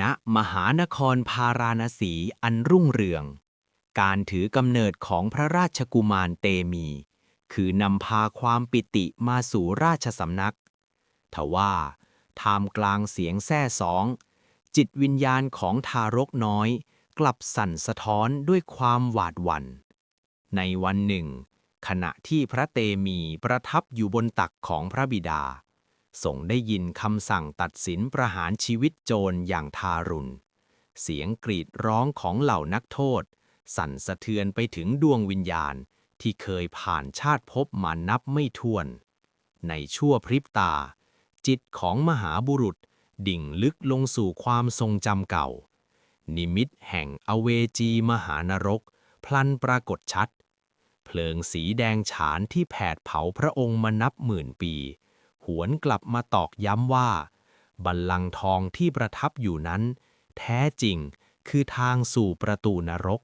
ณมหานครพาราณสีอันรุ่งเรือง การถือกำเนิดของพระราชกุมารเตมี คือนำพาความปิติมาสู่ราชสำนัก ทว่าท่ามกลางเสียงแซ่สอง จิตวิญญาณของทารกน้อย กลับสั่นสะท้อนด้วยความหวาดหวัน่น ในวันหนึ่ง ขณะที่พระเตมีประทับอยู่บนตักของพระบิดา ทรงได้ยินคำสั่งตัดสินประหารชีวิตโจรอย่างทารุณ เสียงกรีดร้องของเหล่านักโทษ สั่นสะเทือนไปถึงดวงวิญญาณที่เคยผ่านชาติภพมานับไม่ถ้วน ในชั่วพริบตา จิตของมหาบุรุษดิ่งลึกลงสู่ความทรงจำเก่า นิมิตแห่งอเวจีมหานรก พลันปรากฏชัด เพลิงสีแดงฉานที่แผดเผาพระองค์มานับหมื่นปี หวนกลับมาตอกย้ำว่า บัลลังก์ทองที่ประทับอยู่นั้น แท้จริงคือทางสู่ประตูนรก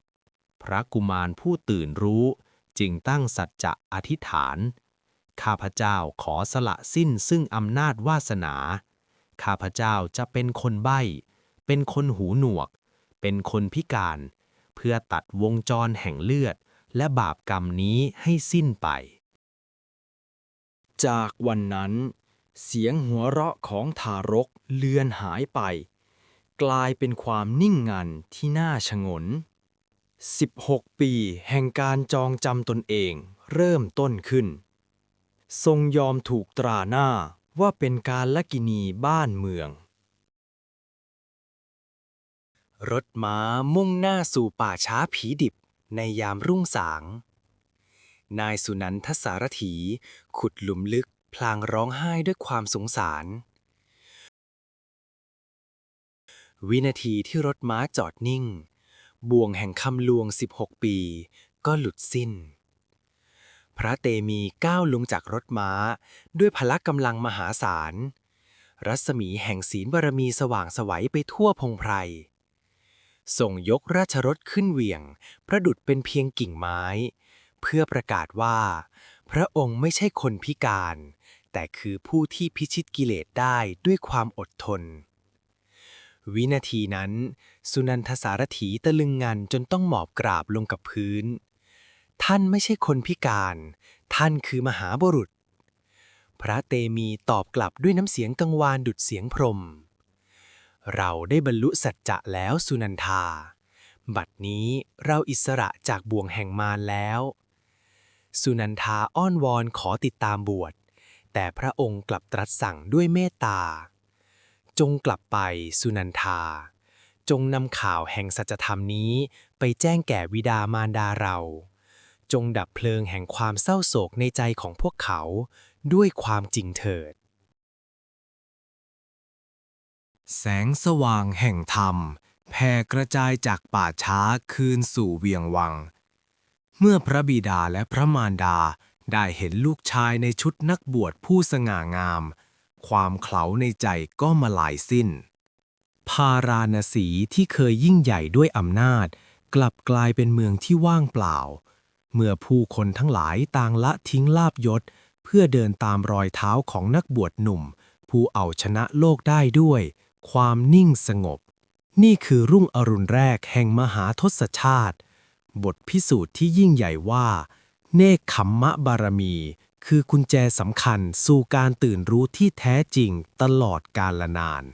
พระกุมารผู้ตื่นรู้จึงตั้งสัจจะอธิษฐาน ข้าพเจ้าขอสละสิ้นซึ่งอำนาจวาสนา ข้าพเจ้าจะเป็นคนใบ้ เป็นคนหูหนวก เป็นคนพิการ เพื่อตัดวงจรแห่งเลือดและบาปกรรมนี้ให้สิ้นไป จากวันนั้น เสียงหัวเราะของทารกเลือนหายไป กลายเป็นความนิ่งงันที่น่าชงน 16 ปีแห่งการจองจำตนเองเริ่มต้นขึ้น ทรงยอมถูกตราหน้าว่าเป็นการละกินีบ้านเมือง รถม้ามุ่งหน้าสู่ป่าช้าผีดิบในยามรุ่งสาง นายสุนันทสารถี ขุดหลุมลึก พลางร้องไห้ด้วยความสงสาร วินาทีที่รถม้าจอดนิ่ง บ่วงแห่งคำลวง 16 ปี ก็หลุดสิ้น พระเตมีก้าวลงจากรถม้า ด้วยพละกำลังมหาศาล รัศมีแห่งศีลบารมีสว่างไสวัยไปทั่วพงไพรส่งยกราชรถขึ้นเหวี่ยง ประดุดเป็นเพียงกิ่งไม้ เพื่อประกาศว่า พระองค์ไม่ใช่คนพิการ แต่คือผู้ที่พิชิตกิเลสได้ด้วยความอดทน วินาทีนั้น สุนันทสารถีตะลึงงันจนต้องหมอบกราบลงกับพื้น ท่านไม่ใช่คนพิการ ท่านคือมหาบุรุษ พระเตมีตอบกลับด้วยน้ำเสียงกังวานดุดเสียงพรมเราได้บรรลุสัจจะแล้วสุนันทา บัดนี้เราอิสระจากบ่วงแห่งมารแล้ว สุนันทาอ้อนวอนขอติดตามบวช แต่พระองค์กลับตรัสสั่งด้วยเมตตา จงกลับไปสุนันทา จงนำข่าวแห่งสัจธรรมนี้ไปแจ้งแก่วิดามารดาเรา จงดับเพลิงแห่งความเศร้าโศกในใจของพวกเขาด้วยความจริงเถิด แสงสว่างแห่งธรรมแผ่กระจายจากป่าช้าคืนสู่เวียงวัง เมื่อพระบิดาและพระมารดาได้เห็นลูกชายในชุดนักบวชผู้สง่างาม ความเขลาในใจก็มาลายสิ้น พาราณสีที่เคยยิ่งใหญ่ด้วยอำนาจ กลับกลายเป็นเมืองที่ว่างเปล่า เมื่อผู้คนทั้งหลายต่างละทิ้งลาบยศ เพื่อเดินตามรอยเท้าของนักบวชหนุ่ม ผู้เอาชนะโลกได้ด้วย ความนิ่งสงบ นี่คือรุ่งอรุณแรกแห่งมหาทศชาติ บทพิสูจน์ที่ยิ่งใหญ่ว่า เนคขมมะบารมี คือกุญแจสำคัญสู่การตื่นรู้ที่แท้จริงตลอดกาลนาน